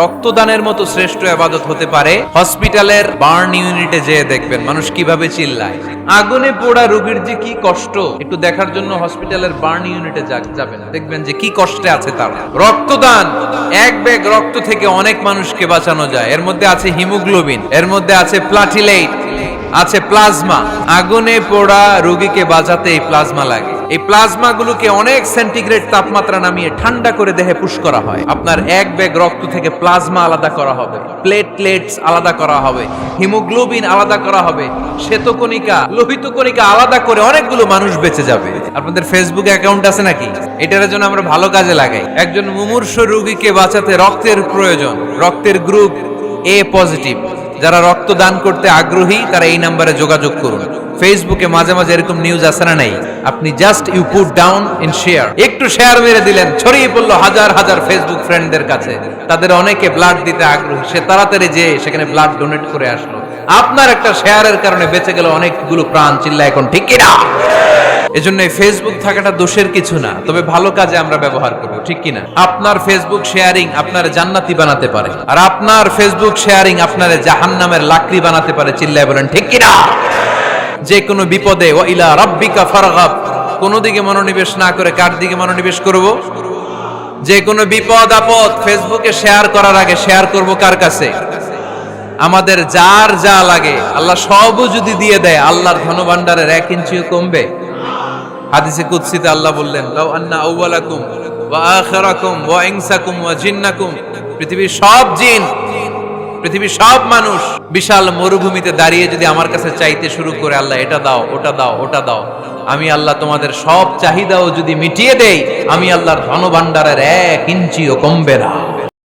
রক্তদানের মতো শ্রেষ্ঠ আবাদত হতে পারে হসপিটালের বার্ন ইউনিটে যেয়ে দেখবেন, মানুষ কীভাবে চিল্লায়। আগুনে পোড়া রোগীর যে কি কষ্ট, একটু দেখার জন্য হসপিটালের বার্ন ইউনিটে যাবেন দেখবেন যে কি কষ্টে আছে তারা। রক্তদান, এক ব্যাগ রক্ত থেকে অনেক মানুষকে বাঁচানো যায়। এর মধ্যে আছে হিমোগ্লোবিন, এর মধ্যে আছে প্লাটিলেট আছে প্লাজমা। আগুনে পোড়া রোগীকে বাঁচাতে এই প্লাজমা লাগে। এই প্লাজমা গুলোকে অনেক সেন্টিগ্রেড তাপমাত্রা নামিয়ে ঠান্ডা করে দেহে পুশ করা হয়। আপনার এক ব্যাগ রক্ত থেকে প্লাজমা আলাদা করা হবে। প্লেটলেটস আলাদা করা হবে। হিমোগ্লোবিন আলাদা করা হবে। শ্বেতকণিকা লোহিত কণিকা আলাদা করে অনেকগুলো মানুষ বেঁচে যাবে। আপনাদের ফেসবুক অ্যাকাউন্ট আছে নাকি? এটার জন্য আমরা ভালো কাজে লাগাই। একজন মুমূর্ষ রোগীকে বাঁচাতে রক্তের প্রয়োজন। রক্তের গ্রুপ এ পজিটিভ যারা রক্ত দান করতে আগ্রহী, তারা এই নাম্বারে যোগাযোগ করুন। ফেসবুকে মাঝে মাঝে এরকম নিউজ আসে না নাই। আপনি just you put down in share একটু শেয়ার মেরে দিলেন, ছড়িয়ে পড়ল হাজার হাজার ফেসবুক ফ্রেন্ডদের কাছে। তাদের অনেকে ব্লাড দিতে আগ্রহী। সে তাড়াতাড়ি যে সেখানে ব্লাড ডোনেট করে আসলো। আপনার একটা শেয়ারের কারণে বেঁচে গেল অনেকগুলো প্রাণ চিল্লা এখন ঠিক কিনা? এজন্য ফেসবুক থাকাটা দোষের কিছু না। তবে ভালো কাজে আমরা ব্যবহার করব ঠিক কিনা? আপনার ফেসবুক শেয়ারিং আপনার জান্নাতি বানাতে পারে। আর আপনার ফেসবুক শেয়ারিং আপনার জাহান্নামের লাকড়ি বানাতে পারে, চিল্লায় বলেন, ঠিক কিনা? যে কোনো বিপদে ও ইলা রাব্বিকা ফারগাব। কোন দিকে মনোনিবেশ না করে কার দিকে মনোনিবেশ করব? যে কোনো বিপদ, আপদ ফেসবুকে শেয়ার করার আগে শেয়ার করব কার কাছে? আমাদের যার যা লাগে, আল্লাহ সবও যদি দিয়ে দেয়, আল্লাহর ধনভাণ্ডারের এক ইঞ্চিও কমবে। হাদিসে কুদসিতে আল্লাহ বললেন, লাউ আন্না আউওয়ালাকুম ওয়া আখিরাকুম, ওয়া ইনসাকুম, ওয়া জিন্নাকুম। পৃথিবীর সব জিন, পৃথিবীর সব মানুষ বিশাল মরুভূমিতে দাঁড়িয়ে যদি আমার কাছে চাইতে শুরু করে, আল্লাহ, এটা দাও, ওটা দাও ওটা দাও। আমি আল্লাহ তোমাদের সব চাহিদাও যদি মিটিয়ে দেই, আমি আল্লাহর ধনভাণ্ডারের এক ইঞ্চিও কমবে না।